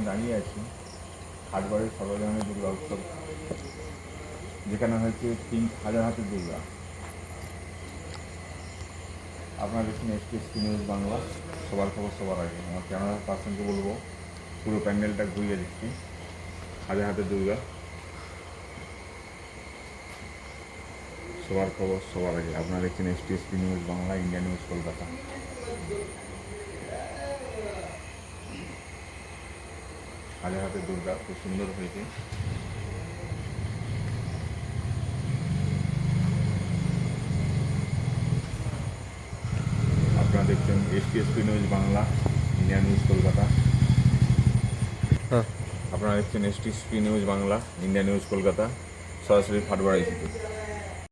সামনে দাঁড়িয়ে আছি। খাটবাড়ির সর্বজনের দুর্গা উৎসব যেখানে হয়েছে তিন হাজার হাতের দুর্গা। আপনার দেখুন এসটি এসপি নিউজ বাংলা। সবার খবর সবার আগে। আমার ক্যামেরা পার্সনকে বলব, পুরো প্যান্ডেলটা ঘুরিয়ে দিচ্ছি হাজার হাতের দুর্গা। সবার খবর সবার আগে। আপনারা দেখছেন STSP news Bangla, India news Kolkata. হাজার হাতের দুর্গা খুব সুন্দর হয়েছে। আপনারা দেখছেন STSP news Bangla India news Kolkata. হ্যাঁ। আপনারা দেখছেন STSP news Bangla India news Kolkata সরাসরি ফাটবাড়ি থেকে।